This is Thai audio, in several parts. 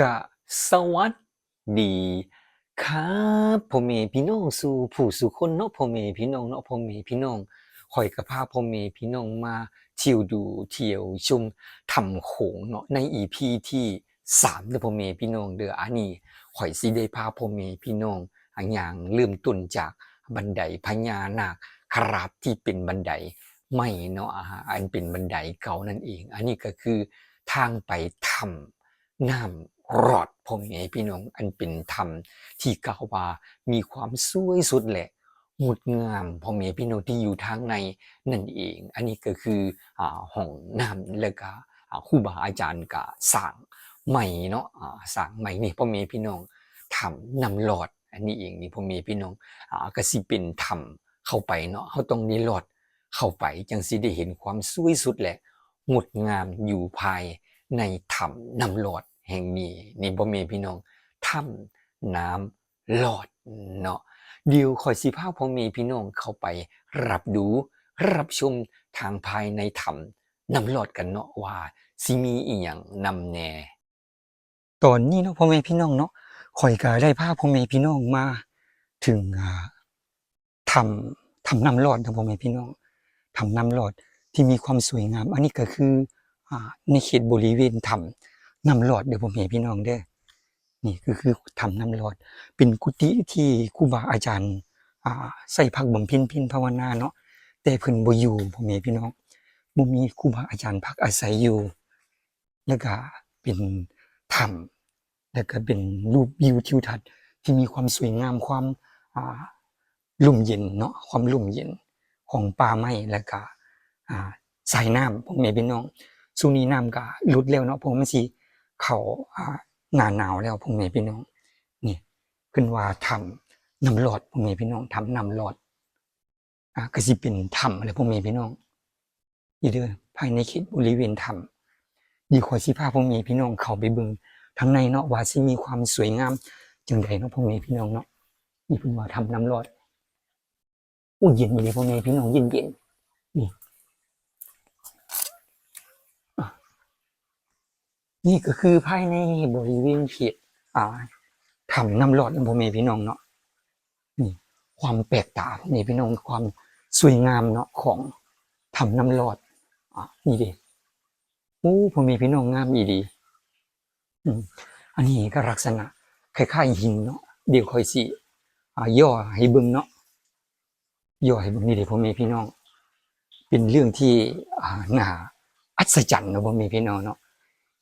กะสวัสดีครับพ่อแม่พี่น้องสู่ผู้สู่คนเนาะพ่อแม่พี่น้องเนาะพ่อแม่พี่น้องข่อยก็พาพ่อแม่พี่น้องมาเที่ยวดูเที่ยวชมทำโขงเนาะใน EP ที่3เด้อพ่อแม่พี่น้องเด้ออันนี้ข่อยสิได้พาพ่อแม่พี่น้องอันอย่างเริ่มต้นจากบันไดพญานาคครับที่เป็นบันไดไม้เนาะอ่าอันเป็นบันไดเก่านั่นเอง อันนี้ก็คือทางไปถ้ำน้ำ รอดพ่อแม่พี่น้องอันเป็นธรรมที่กล่าวว่ามีความสวยสุดแหละงดงามพ่อแม่พี่น้องที่อยู่ทางในนั่นเอง อันนี้ก็คืออ่าห้องน้ำแล้วก็อ่าครูบาอาจารย์ก็สร้างใหม่เนาะสร้างใหม่นี่พ่อแม่พี่น้องทำนำหลอด อันนี้เองนี่พ่อแม่พี่น้องอก็สิเป็นธรรมเข้าไปเนาะเขาต้องนิหลอดเข้าไปจังสิได้เห็นความสวยสุดแหละงดงามอยู่ภายในถ้ำน้ำหลอด แห่งนี้นี่บ่ม่พี่น้องถ้ำน้ำหลอดเนาะเดี๋ยวคอยสิพาพ่อม่พี่น้องเข้าไปรับดูรับชมทางภายในถ้ำน้ำหลอดกันเนาะว่าสิมีอีหยังนำแน่ตอนนี้เนาะพ่อแม่พี่น้องเนาะข่อยก็ได้พาพ่อแม่พี่น้องมา ถึงอ่าทำทำน้ำหลอดนะพ่อแม่พี่น้องทำน้ำหลอดที่มีความสวยงาม อันนี้ก็คืออ่าในเขตบริเวณถ้ำ น้ำหลอดเดี๋ยวผมเห็นพี่น้องเด้อนี่คือคือถ้ำน้ำหลอด เป็นกุฏิที่ครูบาอาจารย์อ่าใส่พักบำเพ็ญเพียรภาวนาเนาะแต่เพิ่นบ่อยู่ผมเห็นพี่น้องบ่มีครูบาอาจารย์พักอาศัยอยู่ แล้วก็เป็นถ้ำแล้วก็เป็นรูปวิวทิวทัศน์ที่มีความสวยงามความอ่าลุ่มเย็นเนาะความลุ่มเย็นของป่าไม้แล้วก็อ่าสายน้ำผมเห็นพี่น้องช่วงนี้น้ำก็ลดแล้วเนาะผมมันสิ เขาอ่าหนาหนาวแล้วผมแม่พี่น้องนี่ขึ้นว่าทำนำหลอดผมแม่พี่น้องทำนำหลอดอ่าก็สิเป็นถ้ำอะไรผมแม่พี่น้องนี่เด้อภายในเขตบริเวณถ้ำดีขอยสิพาผมแม่พี่น้องเขาไปเบิ่งทางในเนาะว่าสิมีความสวยงามจังใดเนาะผมแม่พี่น้องเนาะนี่เพิ่นว่าทำน้ำหลอดโอ้เย็นอยู่เลยผมแม่พี่น้องเย็นเย็น นี่ก็คือภายในบริเวณเขตอ่าทำน้ำหลอดพ่อแม่พี่น้องเนาะนี่ความแปลกตาพ่อแม่พี่น้องความสวยงามเนาะของทำน้ำหลอดอ่านี่เดิโอ้พ่อแม่พี่น้องงามอีดีอืมอันนี้ก็ลักษณะคล้ายๆหินเนาะเดี๋ยวค่อยสิอ่าย่อให้เบิ่งเนาะย่อให้เบิ่งนี่เด้พ่อแม่พี่น้อง เป็นเรื่องที่อ่าน่าอัศจรรย์เนาะพ่อแม่พี่น้องเนาะ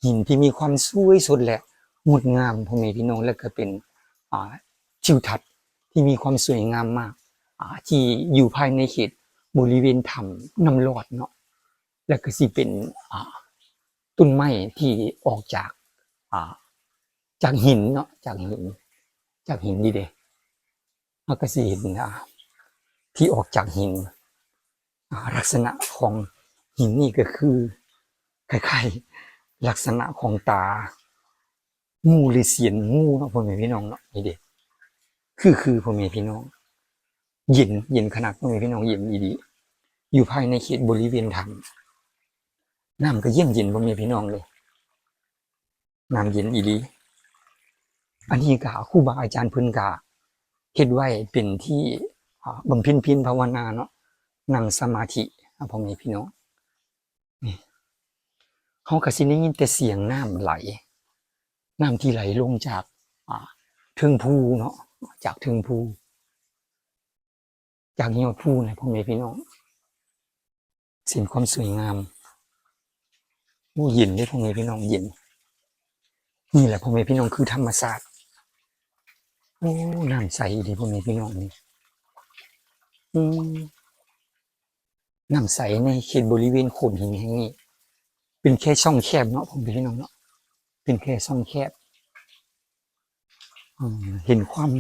หินที่มีความสวยสดและงดงามพ่อแม่พี่น้องแล้วก็เป็นอ่าทิวทัศน์ที่มีความสวยงามมากอ่าที่อยู่ภายในเขตบริเวณถ้ำน้ำลอดเนาะแล้วก็สิเป็นอ่าต้นไม้ที่ออกจากอ่าจากหินเนาะจากหิน จากหินนี่เด้แล้วก็สิเห็นอ่าที่ออกจากหินอ่าลักษณะของหินนี่ก็คือคล้ายๆ ลักษณะของตา งูหรือเสียนงูเนาะพ่อแม่พี่น้องเนาะนี่เด็คือคือพ่อแม่พี่น้อง เย็นเย็นขนาดพ่อแม่พี่น้องเย็นอีดีอยู่ภายในเขตบริเวณถ้ำน้ำก็เยี่ยมเย็นพ่อแม่พี่น้องเลยน้ำเย็นอีดีอันนี้กาครูบาอาจารย์พื้นกาเฮ็ดไว้เป็นที่อ่าบำเพ็ญเพียรภาวนาเนาะนั่งสมาธิอะพ่อแม่พี่น้อง เขาก็สิได้ยินแต่เสียงน้ำไหล น้ำที่ไหลลงจากอ่าเทิงภูเนาะจากเทิงภูจากยอดภูนะพ่อแม่พี่น้องสิ่งความสวยงามโอ้เย็นได้พ่อแม่พี่น้องเย็นนี่แหละพ่อแม่พี่น้องคือธรรมศาสตร์โอ้น้ำใสดีพ่อแม่พี่น้องนี่น้ำใสในเขตบริเวณโขดหินแห่งนี้ เป็นแค่ช่องแคบเนาะผมพี่น้องเนาะเป็นแค่ช่องแคบเห็นความ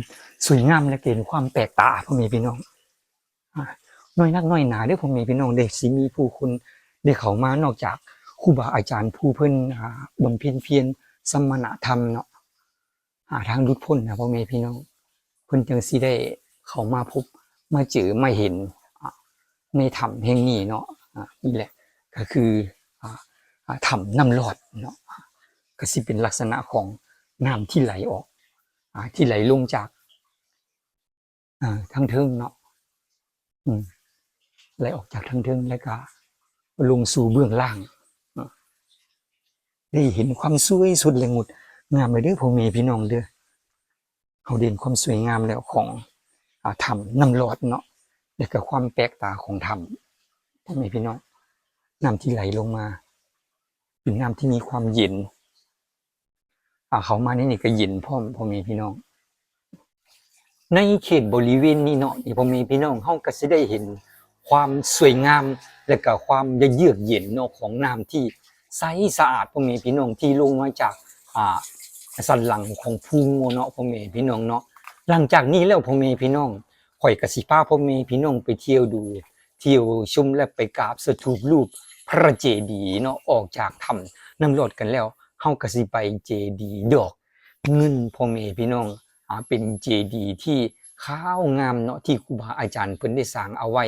สวยงามและเห็นความแปลกตาพ่อแม่พี่น้องน้อยนักน้อยหนาเด้อพ่อแม่พี่น้องเด็กสิมีผู้คนได้เข้ามานอกจากครูบาอาจารย์ผู้เพิ่นอ่าบำเพ็ญเพียรสมณธรรมเนาะหาทางหลุดพ้นนะพ่อแม่พี่น้อง เพิ่นจังสิได้เข้ามาพบมาเจอมาเห็นอ่าในธรรมแห่งนี้เนาะนี่แหละ ก็คือ ถ้ำน้ำหลอดเนาะก็สิเป็นลักษณะของน้ำที่ไหลออกอที่ไหลลงจากอ่าทางเทิงเนาะไหลออกจากทางเทิงแล้วก็ลงสู่เบื้องล่างอ่าได้เห็นความสวยสุดเลยงดงามเลยเด้อพ่อแม่พี่น้องเด้อเขาเด่นความสวยงามแล้วของอธรรมน้ำหลอดเนาะแล้วก็ความแปลกตาของธรรมพ่อแม่พี่น้องน้ำที่ไหลลงมา เป็นน้ำที่มีความเย็น อ่าเขามานี่นี่ก็เย็นพ่อพ่อแม่พี่น้อง ในเขตบริเวณนี้เนาะที่พ่อแม่พี่น้องเฮาก็สิได้เห็นความสวยงาม และก็ความเยือกเย็นเนาะของน้ำที่ใสสะอาดพ่อแม่พี่น้องที่ลงมาจากอ่าสันหลังของภูงเนาะพ่อแม่พี่น้องเนาะหลังจากนี้แล้วพ่อแม่พี่น้องข่อยกสิพาพ่อแม่พี่น้องไปเที่ยวดู เที่ยวชมและไปกราบสถูปรูป พระเจดีย์เนาะออกจากถ้ำน้ำรดกันแล้วเฮาก็สิไปเจดีย์ดอกเงินพ่อแม่พี่น้องอ่าเป็นเจดีย์ที่ขาวงามเนาะที่ครูบาอาจารย์เพิ่นได้สร้างเอาไว้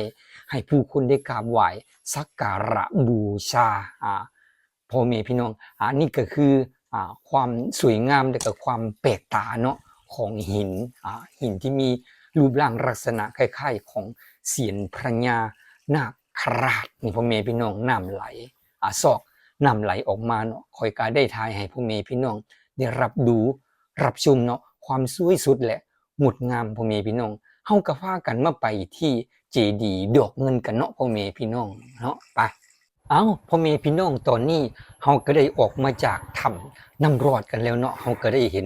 ให้ผู้คนได้กราบไหว้สักการะบูชาอ่าพ่อแม่พี่น้องอ่านี่ก็คืออ่าความสวยงามและก็ความแปลกตาเนาะของหินอ่าหินที่มีรูปร่างลักษณะคล้ายๆ ของเสียนพระญานาค ราชนี่พ่อแม่พี่น้องน้ำไหลอ่าซอกน้ำไหลออกมาเนาะคอยกาได้ทายให้พ่อแม่พี่น้อง ได้รับดูรับชมเนาะความสวยสุดและงดงามพ่อแม่พี่น้องเฮาก็พากันมาไปที่เจดีดอกเงินกันเนาะพ่อแม่พี่น้องเนาะไปเอ้าพ่อแม่พี่น้องตอนนี้เฮาก็ได้ออกมาจากถ้ำน้ำรอดกันแล้วเนาะเฮาก็ได้เห็น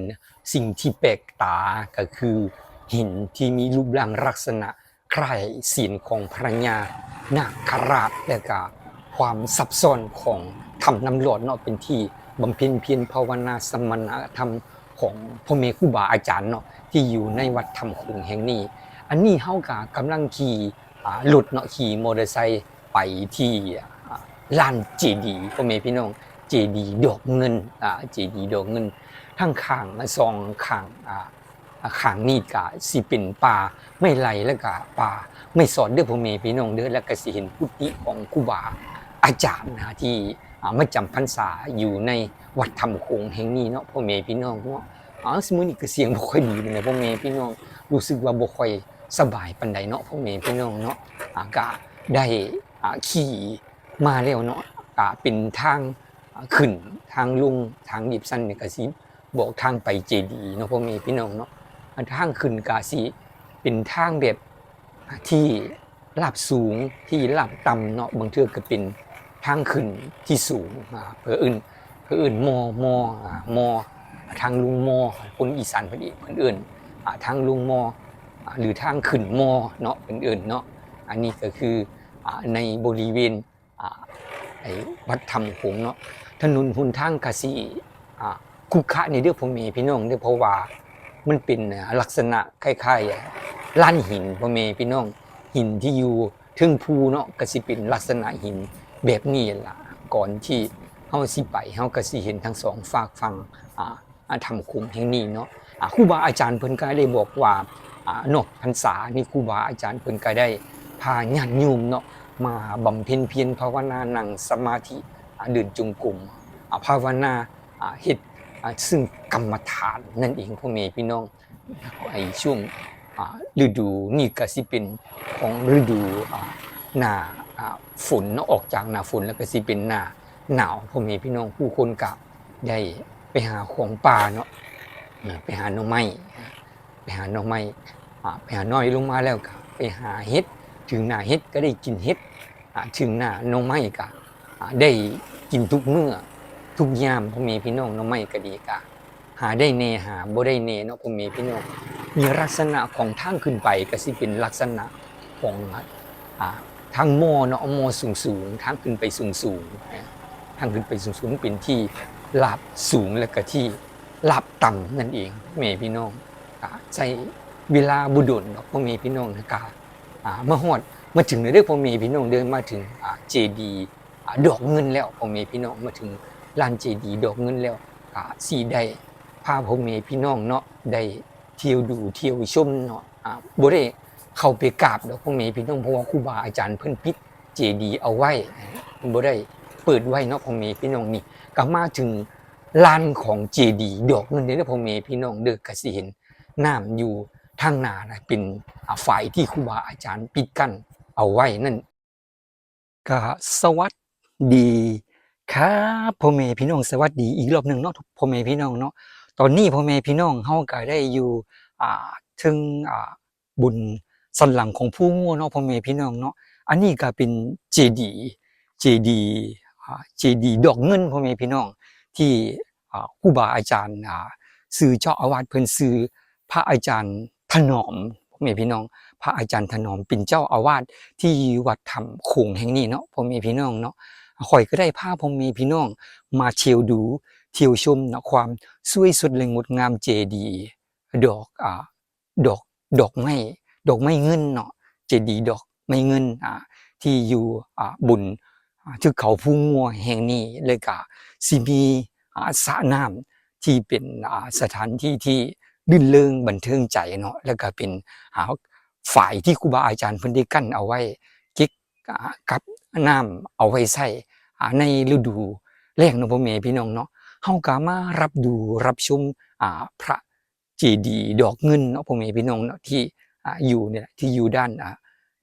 สิ่งที่แปลกตาก็คือหินที่มีรูปร่างลักษณะ ใคล้ายศีลของพระญานาคราชและก็ความซับซ้อนของถ้ำน้ำรอดเนาะเป็นที่บำเพ็ญเพียรภาวนาสมณธรรมของพ่อแม่ครูบาอาจารย์เนาะที่อยู่ในวัดธรรมคุงแห่งนี้ อันนี้เฮากะกำลังขี่อ่ารถเนาะขี่มอเตอร์ไซค์ไปที่ลานเจดียพ่อแม่พี่น้องเจดียดอกเงินอ่าเจดียดอกเงินทั้งข้างมาซองข้างอ่าอ่า ขางนี้กะสิเป็นป่าไม่ไหลแล้วก็ป่าไม่สอนเด้อพ่อแม่พี่น้องเด้อแล้วก็สิเห็นกุฏิของครูบาอาจารย์นะที่อ่ามาจำพรรษาอยู่ในวัดธรรมโขงแห่งนี้เนาะพ่อแม่พี่น้องเนาะอ๋อสมุนี่ก็เสียงบ่ค่อยดีเลยนะพ่อแม่พี่น้องรู้สึกว่าบ่ค่อยสบายปานใดเนาะพ่อแม่พี่น้องเนาะอาก็ได้ขี่มาแล้วเนาะอ่าเป็นทางขึ้นทางลุงทางดิบสั้นเนี่ยก็สิบอกทางไปเจดีเนาะพ่อแม่พี่น้องเนาะ อันทางขึ้นก็สิเป็นทางแบบที่ลาบสูงที่ลาบต่ำเนาะบางเทื่อก็เป็นทางขึ้นที่สูงอ่าเพื่ออื่นเพื่ออื่นมอมอมอทางลุงมอคนอีสานพอดีเพื่นอื่นอ่าทางลุงมอหรือทางขึ้นมอเนาะเป็นอื่นเนาะอันนี้ก็คืออ่าในบริเวณอ่าไอ้วัดธรรมหงส์เนาะถนนหุนทางกสีอ่าคุกคะในเรื่องพ่อแม่พี่น้องเด้อเพราะว่า มันเป็นลักษณะคล้ายๆล้านหินพ่อแม่พี่น้องหินที่อยู่ทึงภูเนาะก็สิเป็นลักษณะหินแบบนี้ล่ะก่อนที่เฮาสิไปเฮาก็สิเห็นทั้งสองฝากฟังอ่าอ่าธรรมคุมแห่งนี้เนาะอ่าครูบาอาจารย์เพิ่นก็ได้บอกว่าอ่านอกพรรษานี่ครูบาอาจารย์เพิ่นก็ได้พาญาติโยมเนาะมาบำเพ็ญเพียรภาวนานั่งสมาธิอ่าเดินจงกรมอ่าภาวนาเฮ็ด ซึ่งกรรมฐานนั่นเองพ่อแม่พี่น้องไอ้ช่วงฤดูนี่ก็สิเป็นของฤดูหน้าอ่าฝนนาะออกจากหน้าฝนแล้วก็สิเป็นหน้าหนาวพ่อแม่พี่น้องผู้คนกะได้ไปหาของป่าเนาะไปหาหน่อไม้ไปหาหน่อไม้ไปหาน้อยลงมาแล้วก็ไปหาเห็ดถึงหน้าเห็ดก็ได้กินเห็ดถึงหน้าหน่อไม้ก็ได้กินทุกเมื้อ ทุกยามพ่อแม่พี่น้องน่อไม้ก็ดีกะหาได้แน่หาบ่ได้แน่เนาะพ่อแม่พี่น้องมีลักษณะของทางขึ้นไปก็สิเป็นลักษณะของอ่าทางมอเนาะมอสูงสูงทางขึ้นไปสูงสูงทางขึ้นไปสูงสูงเป็นที่ลาบสูงแล้วก็ที่ลาบต่ำนั่นเองแม่พี่น้องอ่าใช้เวลาบุดลเนาะพ่อแม่พี่น้องนะกาอ่ามาฮอดมาถึงในเรื่องพ่อแม่พี่น้องเดินมาถึงอ่าเจดีดอกเงินแล้วพ่อแม่พี่น้องมาถึง ลานเจดีดอกเงินแล้วอ่าสีได้พาพ่อแม่พี่น้องเนาะได้เที่ยวดูเที่ยวชมเนาะอ่าบ่ได้เข้าไปกราบดอกพ่อแม่พี่น้องเพราะว่าครูบาอาจารย์เพิ่นปิดเจดีเอาไว้บ่ได้เปิดไว้เนาะพ่อแม่พี่น้องนี่ก็มาถึงลานของเจดีดอกเงินเด้อพ่อแม่พี่น้องเด้อก็สิเห็นน้ำอยู่ทางหน้านะเป็นฝ่ายที่ครูบาอาจารย์ปิดกั้นเอาไว้นั่นก็สวัสดี ครับพ่อแม่พี่น้องสวัสดีอีกรอบหนึ่งเนาะพ่อแม่พี่น้องเนาะตอนนี้พ่อแม่พี่น้องเฮาก็ได้อยู่อ่าถึงอ่าบุญสันหลังของผู้ง่วเนาะพ่อแม่พี่น้องเนาะอันนี้ก็เป็นเจดีเจดีอ่าเจดีดอกเงินพ่อแม่พี่น้องที่อ่าครูบาอาจารย์อ่าสื่อเจ้าอาวาสเพิ่นสื่อพระอาจารย์ถนอมพ่อแม่พี่น้อง พระอาจารย์ถนอมเป็นเจ้าอาวาสที่วัดธรรมโขงแห่งนี้เนาะพ่อแม่พี่น้องเนาะ ข่อยก็ได้พาพ่อแม่พี่น้อง มาเที่ยวดู เที่ยวชมเนาะความสวยสดและงดงามเจดี ดอกอ่าดอกดอกไม้ดอกไม้เงินเนาะเจดีดอกไม้เงินอ่าที่อยู่อ่าบุญอ่าที่เขาผู้งัวแห่งนี้เลยกะสิมีอ่าสระน้ำที่เป็นอ่าสถานที่ที่ลื่นเริงบันเทิงใจเนาะแล้วก็เป็นฝ่ายที่ครูบาอาจารย์เพิ่นได้กั้นเอาไว้เก็กกับ น้ำเอาไว้ใส่ในฤดูแล้งเนาะพ่อแม่พี่น้องเนาะเฮาก็มารับดูรับชมพระเจดีย์ดอกเงินเนาะพ่อแม่พี่น้องเนาะที่อยู่เนี่ยที่อยู่ด้าน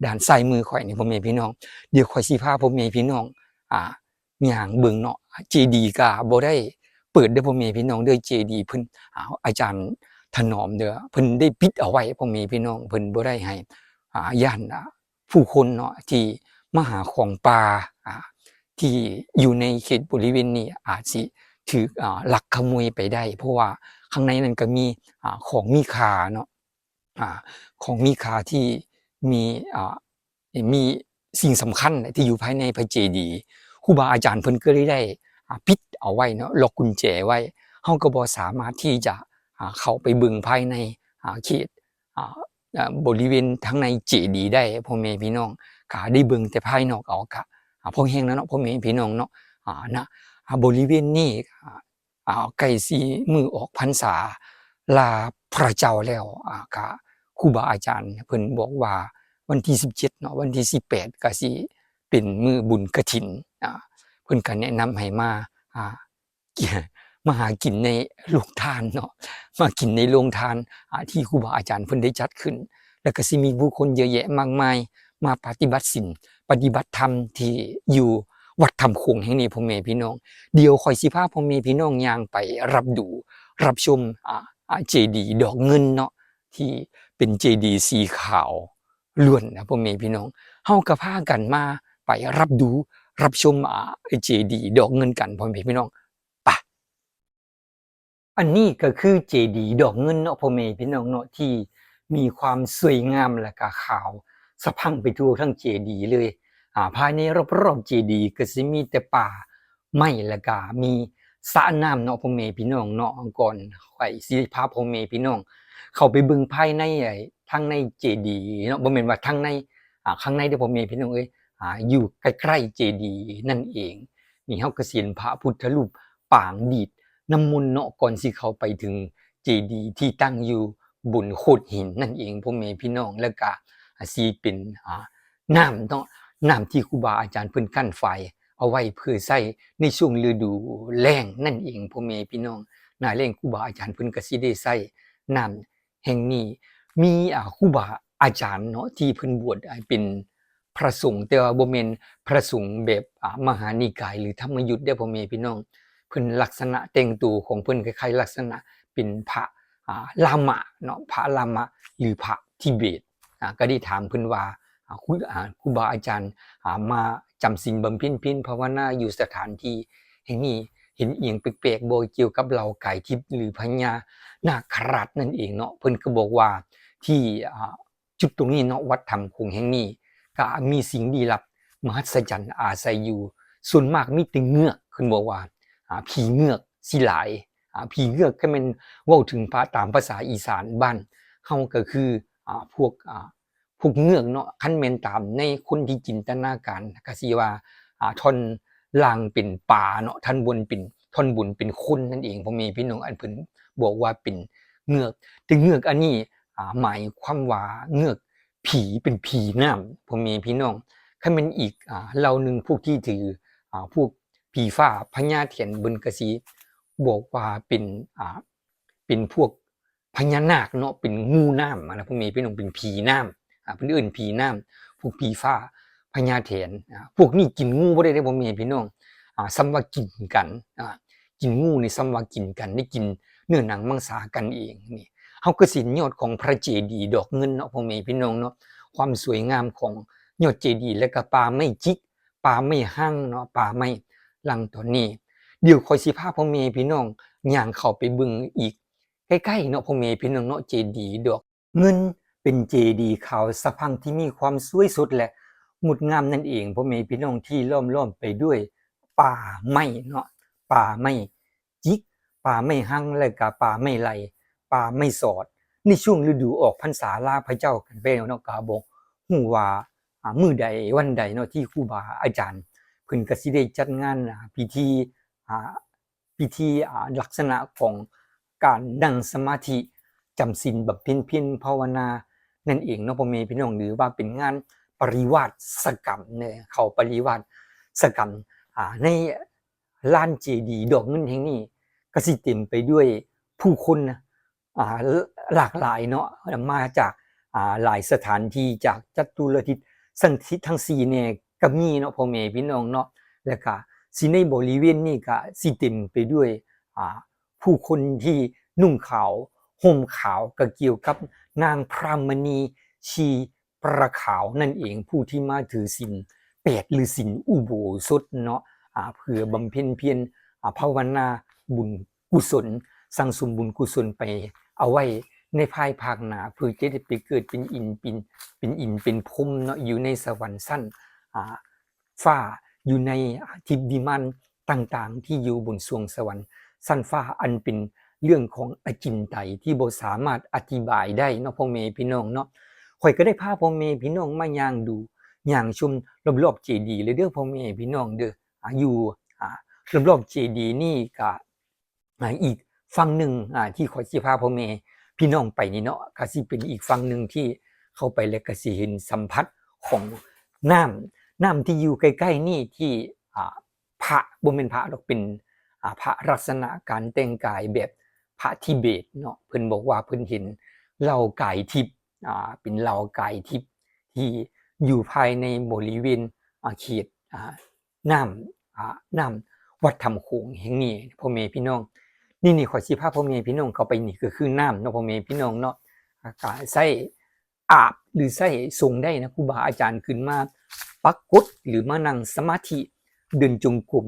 ด้านซ้ายมือข่อยนี่พ่อแม่พี่น้อง เดี๋ยวข่อยสิพาพ่อแม่พี่น้องอ่าอย่างเบิ่งเนาะเจดีก็บ่ได้เปิดเด้อพ่อแม่พี่น้องเด้อเจดีเพิ่นอาอาจารย์ถนอมเด้อเพิ่นได้ปิดเอาไว้พ่อแม่พี่น้องเพิ่นบ่ได้ให้อ่าย่านผู้คนเนาะที่ มาหาของป่าที่อยู่ในเขตบริเวณนี้อาจสิถูกอ่าลักขโมยไปได้ เพราะว่าข้างในนั้นก็มีของมีค่าเนาะของมีค่าที่มีมีสิ่งสำคัญที่อยู่ภายในพระเจดีย์ครูบาอาจารย์เพิ่นก็ได้ได้ปิดเอาไว้เนาะล็อกกุญแจไว้เฮาก็บ่สามารถที่จะเข้าไปบิ่งภายในเขตบริเวณทั้งในเจดีย์ได้พ่อแม่พี่น้อง ก็ได้เบิ่งแต่ภายนอกเอากะอ่าพอแห้งแล้วเนาะพ่อแม่พี่น้องเนาะอ่านะบริเวณนี้อ่าอ่าใกล้สิมือออกพรรษา ลาพระเจ้าแล้วอ่าก็ครูบาอาจารย์เพิ่นบอกว่าวันที่ 17เนาะวันที่ 18ก็สิเป็นมือบุญกระถินอ่าเพิ่นก็แนะนำให้มาอ่ามาหากินในโรงทานเนาะมากินในโรงทานอ่าที่ครูบาอาจารย์เพิ่นได้จัดขึ้น แล้วก็สิมีผู้คนเยอะแยะมากมาย มาปฏิบัติศีลปฏิบัติธรรมที่อยู่วัดธรรมโขงแห่งนี้พ่อแม่พี่น้อง เดี๋ยวคอยสิพาพ่อแม่พี่น้องย่างไปรับดู รับชมอ่าเจดีดอกเงินเนาะที่เป็นเจดีสีขาวล้วนนะพ่อแม่พี่น้องเฮาก็พากันมาไปรับดูรับชมอ่าเจดีดอกเงินกันพ่อแม่พี่น้องปะอันนี้ก็คือเจดีดอกเงินเนาะพ่อแม่พี่น้องเนาะที่มีความสวยงามและก็ขาว สะพังไปทั่วทั้งเจดี เลยอ่าภายในรอบๆเจดี ก็สิมีแต่ป่าไม้และก็มีสระน้ำเนาะพ่อแม่พี่น้องเนาะก่อนข่สิพาพ่อแม่พี่น้อง เข้าไปบิ่งภายในไอ้ทางในเจดีเนาะบ่แม่นว่าทางในอ่าข้างในเด้อพ่อแม่พี่น้องเอ้ยอ่าอยู่ใกล้ๆเจดีนั่นเองนี่เฮาก็สิเห็นพระพุทธรูปปางดีดน้ำมนต์เนาะก่อนสิเข้าไปถึงเจดีที่ตั้งอยู่บนโขดหินนั่นเองพ่อแม่พี่น้องแล้วก็อ่า สิเป็นอ่าน้ำเนาะน้ำที่ครูบาอาจารย์เพิ่นกั้นไฟเอาไว้เพื่อใช้ในช่วงฤดูแล้งนั่นเองพ่อแม่พี่น้องหน้าแล้งครูบาอาจารย์เพิ่นก็สิได้ใช้น้ำแห่งนี้ มีอ่าครูบาอาจารย์เนาะที่เพิ่นบวชเป็นพระสงฆ์แต่ว่าบ่แม่นพระสงฆ์แบบมหานิกาย หรือธรรมยุทธ์เด้อพ่อแม่พี่น้องเพิ่นลักษณะแต่งตัวของเพิ่นคล้ายๆลักษณะเป็นพระอ่าลามะเนาะพระลามะหรือพระทิเบต ก็ได้ถามเพิ่นว่าครูอ่าครูบาอาจารย์มาจำศีลบำเพ็ญพียรภาวนาอยู่สถานที่แห่งนี้เห็นเอียงแปลกๆบ่เกี่ยวกับเหล่ากายทิพย์หรือพญานาคราชนั่นเองเนาะเพิ่นก็บอกว่าที่จุดตรงนี้เนาะวัดธรรมคงแห่งนี้ก็มีสิ่งดีลับมหัศจรรย์อาศัยอยู่ ส่วนมากมีแต่เงือกคุณบอกว่าผีเงือกสิหลายผีเงือกก็เป็นว่าถึงภาตามภาษาอีสานบ้านเฮาก็คือ พวกพวกเงือกเนาะคันแม่นตามในคนที่จินตนาการกสิว่าท่อนล่างเป็นป่าเนาะท่อนบนเป็นท่อนบนเป็นคนนั่นเองพ่อแม่พี่น้องอันเพิ่นบอกว่าเป็นเงือกแต่เงือกอันนี้หมายความว่าเงือกผีเป็นผีน้ำพ่อแม่พี่น้องถ้ามันอีกอ่าเราหนึ่งพวกที่ถือพวกผีฟ้าพญาเถียนบนกระสีบอกว่าเป็นเป็นพวก พญานาคเนาะเป็นงูน้ำอะไรพวกนี้พี่น้องเป็นผีน้ำอ่าเพิ่นเอื่นผีน้ำพวกผีฟ้าพญาแถนอ่าพวกนี้กินงูบ่ได้เด้อบ่แม่พี่น้องอ่าซ้ำว่ากินกันอ่ากินงูนี่ซ้ำว่ากินกันได้กินเนื้อหนังมังสากันเองนี่เฮาก็สินยอดของพระเจดีย์ดอกเงินเนาะพ่อแม่พี่น้องเนาะความสวยงามของยอดเจดีย์และก็ป่าไม้จิกป่าไม้หั่งเนาะป่าไม้หลังตัวนี้ เดี๋ยวคอยสิพาพ่อแม่พี่น้องย่างเข้าไปบิ่งอีก ใกล้ๆเนาะพ่อแม่พี่น้องเนาะเจดีดอกเงินเป็นเจดีขาวสะพังที่มีความสวยสุดและงดงามนั่นเองพ่อแม่พี่น้องที่ล้อมล้อมไปด้วยป่าไม้เนาะป่าไม้จิกป่าไม้หั่งและก็ป่าไม้ไหลป่าไม้สอดในช่วงฤดูออกพรรษาลาพระเจ้ากันไปเนาะกาบอกฮู้ว่าอ่ามื้อใดวันใดเนาะที่ครูบาอาจารย์เพิ่นก็สิได้จัดงานพิธีอ่าพิธีอ่าลักษณะของ การนั่งสมาธิจำศีลแบบเพียนเพียนภาวนา นั่นเองเนาะพ่อแม่พี่น้องหรือว่าเป็นงานปริวาสกรรมเนี่ยเขาปริวาสกรรมในลานเจดีดอกเงินแห่งนี้ก็สิเต็มไปด้วยผู้คนนะหลากหลายเนาะมาจากหลายสถานที่จากจัตุรทิศสันทิศทั้งสี่เนี่ยก็มีเนาะพ่อแม่พี่น้องเนาะแล้วก็สิในบริเวณนี้ก็สิเต็มไปด้วยอ่า ผู้คนที่นุ่งขาวห่มขาวก็เกี่ยวกับนางพรามณีชีประขาวนั่นเองผู้ที่มาถือศีลแปดหรือศีลอุโบสถเนาะเพื่อบำเพ็ญเพียรภาวนาบุญกุศลสั่งสมบุญกุศลไปเอาไว้ในภายภาคหนาเพื่อจะได้ไปเกิดเป็นอินเป็นเป็นอินเป็นพรหมเนาะอยู่ในสวรรค์สั้นอ่าฟ้าอยู่ในทิพย์วิมานต่างๆ ที่อยู่บนสวงสวรรค์ สั้นฟ้าอันเป็นเรื่องของอจินไตยที่บ่สามารถอธิบายได้เนาะพ่อแม่พี่น้องเนาะข่อยก็ได้พาพ่อแม่พี่น้องมาย่างดูย่างชมรอบๆเจดีย์เลยเด้อพ่อแม่พี่น้องเด้ออาอยู่อ่ารอบๆเจดีย์นี่ก็อ่าอีกฝั่งหนึ่งอ่าที่ข่อยสิพาพ่อแม่พี่น้องไปนี่เนาะก็สิเป็นอีกฝั่งหนึ่งที่เข้าไปแล้วก็สิเห็นสัมผัสของน้ำน้ำที่อยู่ใกล้ๆนี่ที่อ่าพระบ่แม่นพระดอกเป็น พระลักษณะการแต่งกายแบบพระทิเบตเนาะเพิ่นบอกว่าเพิ่นเห็นเหล่ากายทิพย์อ่าเป็นเหล่ากายทิพย์ที่อยู่ภายในบริเวณอ่าเขตอ่าน้ำอ่าน้ำวัดธรรมโขงแห่งนี้พ่อแม่พี่น้อง นี่นี่ขอสิพาพ่อแม่พี่น้องเข้าไปนี่ก็คือน้ำเนาะพ่อแม่พี่น้องเนาะอากาศใส่อาบหรือใส่ทรงได้นะครูบาอาจารย์ขึ้นมาปักกดหรือมานั่งสมาธิ เดินจงกรม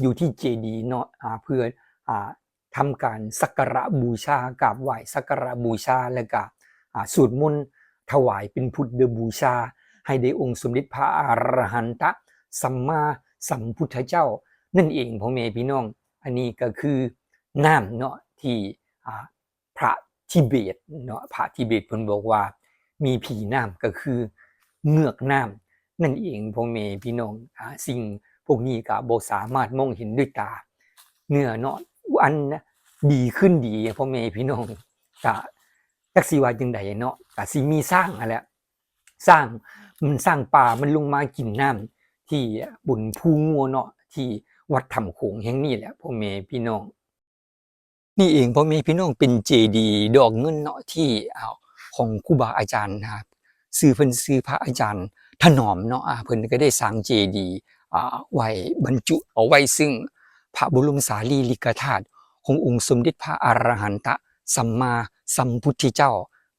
อยู่ที่เจดีเนาะเพื่ออ่าทำการสักการะบูชากราบไหว้สักการะบูชาแล้วก็อ่าสวดมนต์ถวายเป็นพุทธบูชา ให้ได้องค์สมเด็จพระอรหันตสัมมาสัมพุทธเจ้า นั่นเองพ่อแม่พี่น้อง อันนี้ก็คือน้ำเนาะที่พระทิเบตเนาะพระทิเบตเพิ่นบอกว่า มีผีน้ำก็คือเงือกน้ำนั่นเองพ่อแม่พี่น้องอสิ่ง วกนี้ก็บ่สามารถมองเห็นด้วยตา เนื้อเนาะอันนะดีขึ้นดีพ่อแม่พี่น้องก็จักสิว่าจังไดเนาะก็สิมีสร้างอะแหละสร้างมันสร้างป่ามันลงมากินน้ำที่บุญภูงัวเนาะที่วัดถ้ำโขงแห่งนี้แหละพ่อแม่พี่น้อง นี่เองพ่อแม่พี่น้องเป็นเจดีดอกเงินเนาะที่เอาของครูบาอาจารย์นะครับซื้อเพิ่นซื้อพระอาจารย์ถนอมเนาะอ่าเพิ่นก็ได้สร้างเจดี ย์อ่าไว้บรรจุเอาไว้ซึ่งพระบรมสารีริกธาตุขององค์สมเด็จพระอรหันตสัมมาสัมพุทธเจ้า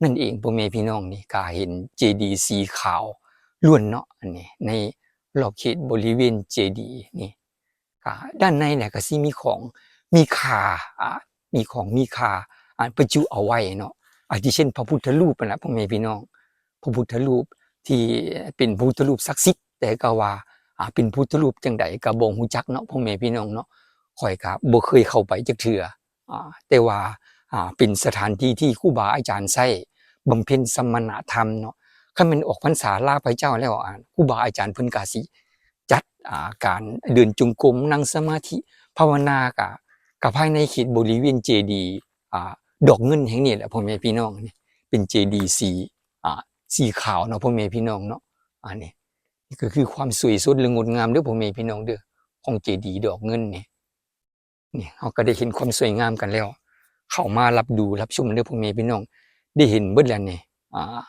นั่นเองพ่อแม่พี่น้องนี่ก็เห็นเจดีย์สีขาวล้วนเนาะอันนี้ในรอบเขตบริเวณเจดีย์นี่ก็ด้านในเนี่ยก็สิมีของมีคาอ่ามีของมีคาอ่าบรรจุเอาไว้เนาะอาทิเช่น พระพุทธรูปนะพ่อแม่พี่น้อง พระพุทธรูปที่เป็นพระพุทธรูปศักดิ์สิทธิ์แต่ก็ว่า อ่าเป็นพุทธรูปจังใดก็บ่ฮู้จักเนาะพ่อแม่พี่น้องเนาะข่อยก็บ่เคยเข้าไปจักเทื่ออ่าแต่ว่าอ่าเป็นสถานที่ที่ครูบาอาจารย์ใช้บำเพ็ญสมณธรรมเนาะคันแม่นออกพรรษาลาพระเจ้าแล้วอ่าครูบาอาจารย์เพิ่นก็สิจัดอ่าการเดินจงกรมนั่งสมาธิภาวนาก็ก็ภายในเขตบริเวณเจดีอ่าดอกเงินแห่งนี้แหละพ่อแม่พี่น้องนี่เป็นเจดีสีอ่าสีขาวเนาะพ่อแม่พี่น้องเนาะอันนี้ นี่ก็คือความสวยสดและงดงามเด้อพ่อแม่พี่น้องเด้อของเจดีดอกเงินเนี่ยนี่เราก็ได้เห็นความสวยงามกันแล้ว เข้ามารับดูรับชมเด้อพ่อแม่พี่น้อง ได้เห็นเบิดแล้วนี่อ่า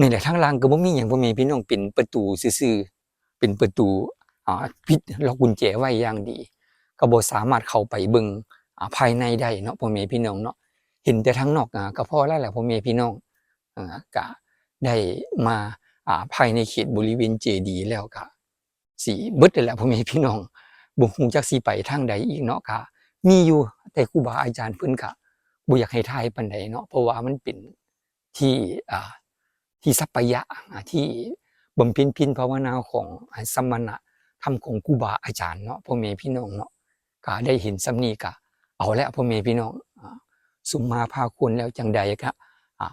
นี่แหละทางล่างก็บ่มีหยังพ่อแม่พี่น้องเป็นประตูซื่อๆเป็นประตูอ่าปิดล็อกกุญแจไว้อย่างดี ก็บ่สามารถเข้าไปเบิ่งอ่าภายในได้เนาะพ่อแม่พี่น้องเนาะเห็นแต่ทางนอกอ่าก็พอแล้วแหละพ่อแม่พี่น้องอ่าก็ได้มา ภายในเขตบริเวณเจดีแล้วก็สิเบิดแล้วแหละพ่อแม่พี่น้องบ่ฮู้จักสิไปทางใดอีกเนาะก็มีอยู่แต่ครูบาอาจารย์เพิ่นก็บ่อยากให้ทายปานใดเนาะเพราะว่ามันเป็นที่อ่าที่สัปปายะอ่าที่บำเพ็ญพียรภาวนาของสมณะธรรมของครูบาอาจารย์เนาะพ่อแม่พี่น้องเนาะก็ได้เห็นสำนีกะเอาแล้วพ่อแม่พี่น้องอ่าสุมมาพาคุณแล้วจังใดกะอ่า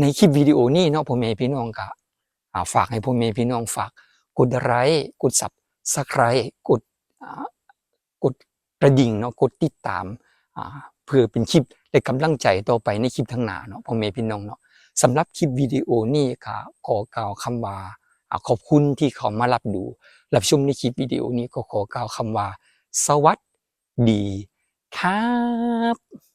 ในคลิปวิดีโอนี้เนาะพ่อแม่พี่น้องกะ ฝากให้พ่อแม่พี่น้องฝากกดไลค์กดสับสไครกดกดกระดิ่งเนาะกดติดตามเพื่อเป็นคลิปและกำลังใจต่อไปในคลิปทางหน้าเนาะพ่อแม่พี่น้องเนาะสำหรับคลิปวิดีโอนี้ก็ขอกล่าวคำว่าขอบคุณที่เขามารับดู รับชมในคลิปวิดีโอนี้ก็ขอกล่าวคำว่า สวัสดีครับ